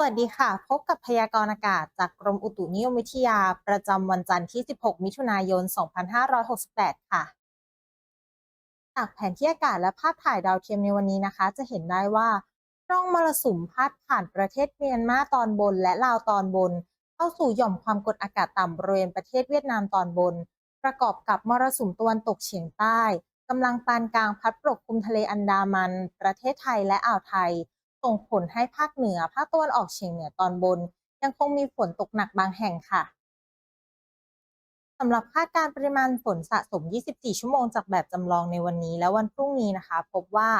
สวัสดีค่ะ พบกับพยากรณ์อากาศจากกรมอุตุนิยมวิทยาประจำวันจันทร์ที่ 16 มิถุนายน 2568 ค่ะ จากแผนที่อากาศและภาพถ่ายดาวเทียมในวันนี้นะคะ จะเห็นได้ว่าร่องมรสุมพาดผ่านประเทศเมียนมาตอนบน และลาวตอนบน เข้าสู่หย่อมความกดอากาศต่ำบริเวณประเทศเวียดนามตอนบน ประกอบกับมรสุมตะวันตกเฉียงใต้กำลังปานกลางพัดปกคลุมทะเลอันดามัน ประเทศไทยและอ่าวไทย ส่งผลให้ภาคเหนือ ภาคตะวันออกเฉียงเหนือตอนบน ยังคงมีฝนตกหนักบางแห่งค่ะสำหรับคาดการปริมาณฝนสะสม 24 ชั่วโมงจากแบบจำลองในวันนี้และวันพรุ่งนี้นะคะ พบว่า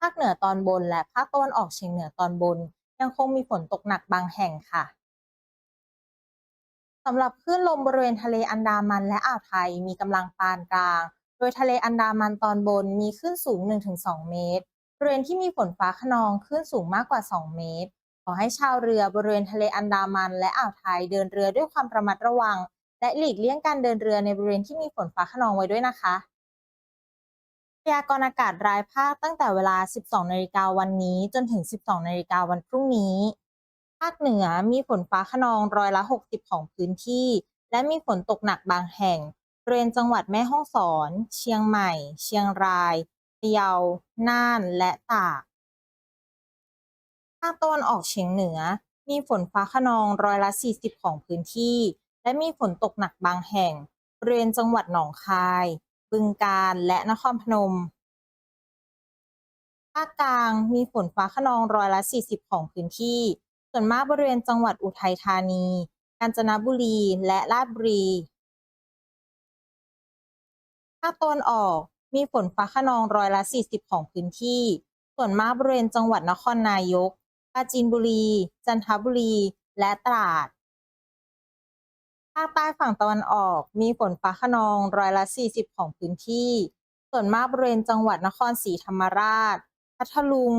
ภาคเหนือตอนบน และภาคตะวันออกเฉียงเหนือตอนบน ยังคงมีฝนตกหนักบางแห่งค่ะสำหรับคลื่นลมบริเวณทะเลอันดามันและอ่าวไทยมีกำลังปานกลาง โดยทะเลอันดามันตอนบนมีคลื่นสูง 1-2 เมตร บริเวณที่มีฝนฟ้าคะนองคลื่นสูงมากกว่า 2 เมตร ขอให้ชาวเรือบริเวณทะเลอันดามัน และอ่าวไทยเดินเรือด้วยความระมัดระวัง และหลีกเลี่ยงการเดินเรือในบริเวณที่มีฝนฟ้าคะนองไว้ด้วยนะคะพยากรณ์อากาศรายภาคตั้งแต่เวลา 12 นาฬิกาวันนี้ จนถึง 12 นาฬิกาวันพรุ่งนี้ ภาคเหนือมีฝนฟ้าคะนองร้อยละ 60 ของพื้นที่ และมีฝนตกหนักบางแห่งบริเวณจังหวัดแม่ฮ่องสอน เชียงใหม่ เชียงรายะเยา น่าน และตาก ภาคตะวันออกเฉียงเหนือ มีฝนฟ้าคะนองร้อยละ 40 ของพื้นที่ และมีฝนตกหนักบางแห่งบริเวณจังหวัดหนองคาย บึงกาฬ และนครพนม ภาคกลางมีฝนฟ้าคะนองร้อยละ 40 ของพื้นที่ ส่วนมากบริเวณจังหวัดอุทัยธานี กาญจนบุรี และราชบุรี ภาคตะวันออก มีฝนฟ้าคะนองร้อยละ 40 ของพื้นที่ ส่วนมากบริเวณจังหวัดนครนายก ปราจีนบุรี จันทบุรี และตราด ภาคใต้ฝั่งตะวันออก มีฝนฟ้าคะนองร้อยละ 40 ของพื้นที่ ส่วนมากบริเวณจังหวัดนครศรีธรรมราช พัทลุง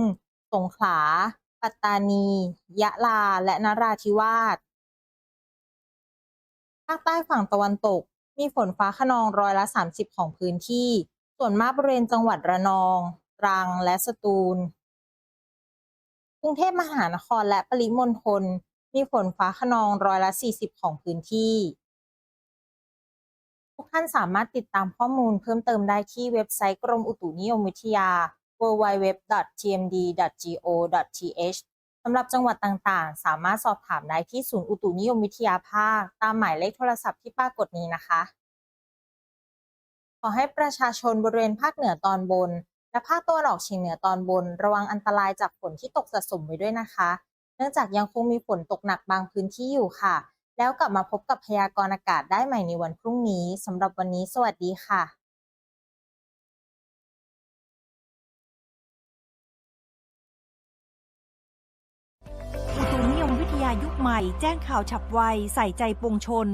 สงขลา ปัตตานี ยะลา และนราธิวาส ภาคใต้ฝั่งตะวันตก มีฝนฟ้าคะนองร้อยละ 30 ของพื้นที่ ส่วนมากบริเวณจังหวัดระนอง ตรัง และสตูล กรุงเทพมหานครและปริมณฑลมีฝนฟ้าคะนองร้อยละ 40 ของพื้นที่ ทุกท่านสามารถติดตามข้อมูลเพิ่มเติมได้ที่เว็บไซต์กรมอุตุนิยมวิทยา www.tmd.go.th สำหรับจังหวัดต่างๆ สามารถสอบถามได้ที่ศูนย์อุตุนิยมวิทยาภาค ตามหมายเลขโทรศัพท์ที่ปรากฏนี้นะคะ อให้ประชาชนบริเวณภาคเหนือตอนบน และภาคตะวันออกเฉียงเหนือตอนบน ระวังอันตรายจากฝนที่ตกสะสมไว้ด้วยนะคะ เนื่องจากยังคงมีฝนตกหนักบางพื้นที่อยู่ค่ะ แล้วกลับมาพบกับพยากรณ์อากาศได้ใหม่ในวันพรุ่งนี้สำหรับวันนี้ สวัสดีค่ะอุตุนิยมวิทยายุคใหม่ แจ้งข่าวฉับไว ใส่ใจปวงชน